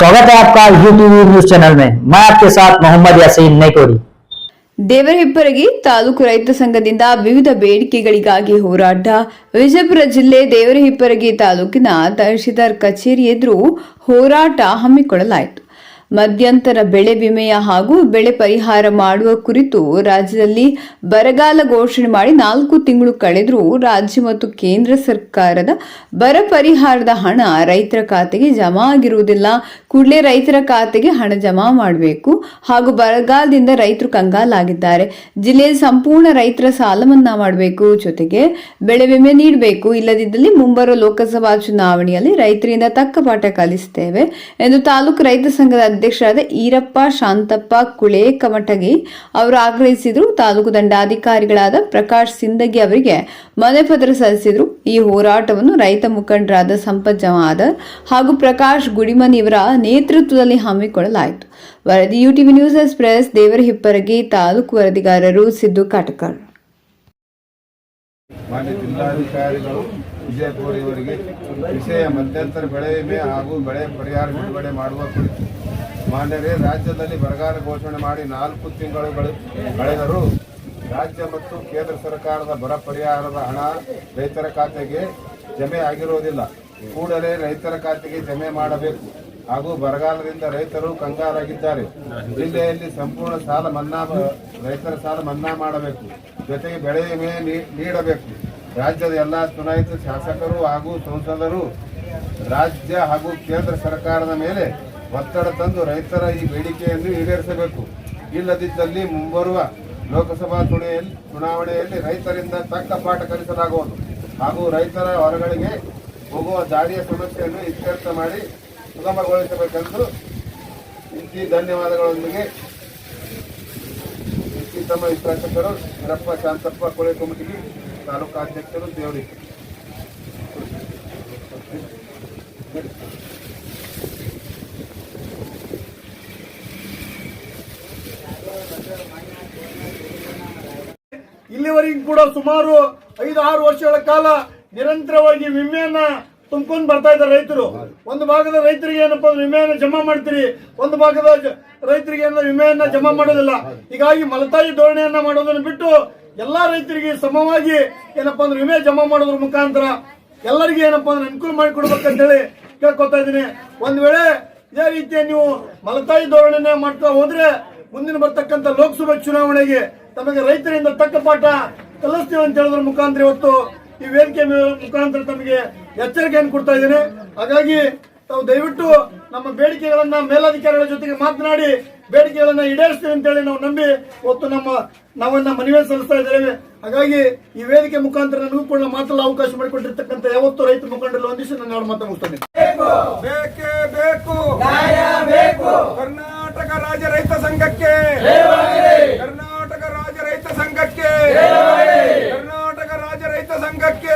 स्वागत है आपका यूट्यूब न्यूज चैनल में मैं आपके साथ मोहम्मद यासीन नैकोरी ದೇವರಹಿಪ್ಪರಗಿ ತಾಲೂಕು ರೈತ ಸಂಘದಿಂದ ವಿವಿಧ ಬೇಡಿಕೆಗಳಿಗಾಗಿ ಹೋರಾಟ ವಿಜಯಪುರ ಜಿಲ್ಲೆ ದೇವರಹಿಪ್ಪರಗಿ ತಾಲೂಕಿನ ತಹಶೀಲ್ದಾರ್ ಕಚೇರಿ ಎದುರು ಹೋರಾಟ ಹಮ್ಮಿಕೊಳ್ಳಲಾಯಿತು ಮಧ್ಯಂತರ ಬೆಳೆ ವಿಮೆಯ ಹಾಗೂ ಬೆಳೆ ಪರಿಹಾರ ಮಾಡುವ ಕುರಿತು ರಾಜ್ಯದಲ್ಲಿ ಬರಗಾಲ ಘೋಷಣೆ ಮಾಡಿ ನಾಲ್ಕು ತಿಂಗಳು ಕಳೆದರೂ ರಾಜ್ಯ ಮತ್ತು ಕೇಂದ್ರ ಸರ್ಕಾರದ ಬರ ಪರಿಹಾರದ ಹಣ ರೈತರ ಖಾತೆಗೆ ಜಮಾ ಆಗಿರುವುದಿಲ್ಲ. ಕೂಡಲೇ ರೈತರ ಖಾತೆಗೆ ಹಣ ಜಮಾ ಮಾಡಬೇಕು ಹಾಗೂ ಬರಗಾಲದಿಂದ ರೈತರು ಕಂಗಾಲಾಗಿದ್ದಾರೆ. ಜಿಲ್ಲೆಯಲ್ಲಿ ಸಂಪೂರ್ಣ ರೈತರ ಸಾಲ ಮನ್ನಾ ಮಾಡಬೇಕು. ಜೊತೆಗೆ ಬೆಳೆ ವಿಮೆ ನೀಡಬೇಕು. ಇಲ್ಲದಿದ್ದಲ್ಲಿ ಮುಂಬರುವ ಲೋಕಸಭಾ ಚುನಾವಣೆಯಲ್ಲಿ ರೈತರಿಂದ ತಕ್ಕ ಪಾಠ ಕಲಿಸುತ್ತೇವೆ ಎಂದು ತಾಲೂಕು ರೈತ ಸಂಘದ ಅಧ್ಯಕ್ಷರಾದ ಈರಪ್ಪ, ಶಾಂತಪ್ಪ, ಕುಳೆ, ಕಮಟಗಿ ಅವರು ಆಗ್ರಹಿಸಿದ್ರು. ತಾಲೂಕು ದಂಡಾಧಿಕಾರಿಗಳಾದ ಪ್ರಕಾಶ್ ಸಿಂದಗಿ ಅವರಿಗೆ ಮನೆ ಪತ್ರ ಸಲ್ಲಿಸಿದರು. ಈ ಹೋರಾಟವನ್ನು ರೈತ ಮುಖಂಡರಾದ ಸಂಪತ್ ಜಮಾದರ್ ಹಾಗೂ ಪ್ರಕಾಶ್ ಗುಡಿಮನಿಯವರ ನೇತೃತ್ವದಲ್ಲಿ ಹಮ್ಮಿಕೊಳ್ಳಲಾಯಿತು. ವರದಿ UTV news express Devarahipparagi taluk ವರದಿಗಾರರು Siddu Katakar. ಮಾನ್ಯ ಜಿಲ್ಲಾಧಿಕಾರಿಗಳು ವಿಜಯಪುರ ಇವರಿಗೆ ವಿಷಯ ಮಧ್ಯಂತರ ಬೆಳೆ ವಿಮೆ ಹಾಗೂ ಬೆಳೆ ಪರಿಹಾರ ಬಿಡುಗಡೆ ಮಾಡುವ ಕುರಿತು ಮಾನ್ಯರೇ, ರಾಜ್ಯದಲ್ಲಿ ಬರಗಾಲ ಘೋಷಣೆ ಮಾಡಿ ನಾಲ್ಕು ತಿಂಗಳು ಕಳೆದರೂ ರಾಜ್ಯ ಮತ್ತು ಕೇಂದ್ರ ಸರ್ಕಾರದ ಬರ ಪರಿಹಾರದ ಹಣ ರೈತರ ಖಾತೆಗೆ ಜಮೆ ಆಗಿರುವುದಿಲ್ಲ. ಕೂಡಲೇ ರೈತರ ಖಾತೆಗೆ ಜಮೆ ಮಾಡಬೇಕು. ಹಾಗೂ ಬರಗಾಲದಿಂದ ರೈತರು ಕಂಗಾಲಾಗಿದ್ದಾರೆ. ಜಿಲ್ಲೆಯಲ್ಲಿ ಸಂಪೂರ್ಣ ಸಾಲ ಮನ್ನಾ ರೈತರ ಸಾಲ ಮನ್ನಾ ಮಾಡಬೇಕು. ಜೊತೆಗೆ ಬೆಳೆ ವಿಮೆ ನೀಡಬೇಕು. ರಾಜ್ಯದ ಎಲ್ಲ ಚುನಾಯಿತ ಶಾಸಕರು ಹಾಗೂ ಸಂಸದರು, ರಾಜ್ಯ ಹಾಗೂ ಕೇಂದ್ರ ಸರ್ಕಾರದ ಮೇಲೆ ಒತ್ತಡ ತಂದು ರೈತರ ಈ ಬೇಡಿಕೆಯನ್ನು ಈಡೇರಿಸಬೇಕು. ಇಲ್ಲದಿದ್ದಲ್ಲಿ ಮುಂಬರುವ ಲೋಕಸಭಾ ಚುನಾವಣೆಯಲ್ಲಿ ಚುನಾವಣೆಯಲ್ಲಿ ರೈತರಿಂದ ತಕ್ಕ ಪಾಠ ಕಲಿಸಲಾಗುವುದು. ಹಾಗೂ ರೈತರ ಹೊರಗಳಿಗೆ ಹೋಗುವ ದಾರಿಯ ಸಮಸ್ಯೆಯನ್ನು ಇತ್ಯರ್ಥ ಮಾಡಿ ಸುಗಮಗೊಳಿಸಬೇಕೆಂದು ಇಂತಿ ಧನ್ಯವಾದಗಳೊಂದಿಗೆ ತಮ್ಮ ಶಾಸಕರು ವೀರಪ್ಪ ಶಾಂತಪ್ಪ ಕೊಳೆ ಕಮಿಟಿಗೆ ತಾಲೂಕಾಧ್ಯಕ್ಷರು ದೇವರಿ ಇಲ್ಲಿವರೆಗೂ ಕೂಡ ಸುಮಾರು ಐದು ಆರು ವರ್ಷಗಳ ಕಾಲ ನಿರಂತರವಾಗಿ ವಿಮೆಯನ್ನ ತುಂಬ್ಕೊಂಡು ಬರ್ತಾ ಇದ್ದಾರೆ ರೈತರು. ಒಂದು ಭಾಗದ ರೈತರಿಗೆ ಏನಪ್ಪ ಅಂದ್ರೆ ವಿಮೆಯನ್ನ ಜಮಾ ಮಾಡ್ತೀರಿ, ಒಂದು ಭಾಗದ ರೈತರಿಗೆ ಏನೋ ವಿಮೆಯನ್ನ ಜಮಾ ಮಾಡೋದಿಲ್ಲ. ಹೀಗಾಗಿ ಮಲತಾಯಿ ಧೋರಣೆಯನ್ನ ಮಾಡೋದನ್ನು ಬಿಟ್ಟು ಎಲ್ಲಾ ರೈತರಿಗೆ ಸಮವಾಗಿ ಏನಪ್ಪ ಅಂದ್ರೆ ವಿಮೆ ಜಮಾ ಮಾಡೋದ್ರ ಮುಖಾಂತರ ಎಲ್ಲರಿಗೆ ಏನಪ್ಪ ಅಂದ್ರೆ ಅನುಕೂಲ ಮಾಡಿಕೊಡ್ಬೇಕಂತೇಳಿ ಕೇಳ್ಕೊತಾ ಇದ್ದೀನಿ. ಒಂದ್ ವೇಳೆ ಇದೇ ರೀತಿಯ ನೀವು ಮಲತಾಯಿ ಧೋರಣೆನ ಮಾಡ್ತಾ ಹೋದ್ರೆ ಮುಂದಿನ ಬರ್ತಕ್ಕಂಥ ಲೋಕಸಭಾ ಚುನಾವಣೆಗೆ ತಮಗೆ ರೈತರಿಂದ ತಕ್ಕ ಪಾಠ ಕಲಿಸ್ತೀವಿ ಅಂತ ಹೇಳೋದ್ರ ಮುಖಾಂತರ ಇವತ್ತು ಈ ವೇದಿಕೆ ಮುಖಾಂತರ ತಮಗೆ ಎಚ್ಚರಿಕೆಯನ್ನು ಕೊಡ್ತಾ ಇದ್ದೇನೆ. ಹಾಗಾಗಿ ತಾವು ದಯವಿಟ್ಟು ನಮ್ಮ ಬೇಡಿಕೆಗಳನ್ನ ಮೇಲಾಧಿಕಾರಿಗಳ ಜೊತೆಗೆ ಮಾತನಾಡಿ ಬೇಡಿಕೆಗಳನ್ನ ಈಡೇರಿಸ್ತೀವಿ ಅಂತೇಳಿ ನಾವು ನಂಬಿ ಇವತ್ತು ನಮ್ಮ ನಾವನ್ನ ಮನವಿ ಸಲ್ಲಿಸ್ತಾ ಇದ್ದೇವೆ. ಹಾಗಾಗಿ ಈ ವೇದಿಕೆ ಮುಖಾಂತರ ನನಗೂ ಕೂಡ ಮಾತಲ್ಲ ಅವಕಾಶ ಮಾಡಿಕೊಟ್ಟಿರ್ತಕ್ಕಂಥ ಯಾವತ್ತು ರೈತ ಮುಖಂಡರಲ್ಲಿ ಒಂದಿಷ್ಟು ನಾನು ಎರಡು ಮಾತು ಮುಗಿಸ್ತೇನೆ ಬೇಕೇ. ಬೇಕು ಬೇಕು. ಕರ್ನಾಟಕ ರಾಜ್ಯ ರೈತ ಸಂಘಕ್ಕೆ ಕರ್ನಾಟಕ ರಾಜ್ಯ ರೈತ ಸಂಘಕ್ಕೆ ಕರ್ನಾಟಕ ರಾಜ್ಯ ರೈತ ಸಂಘಕ್ಕೆ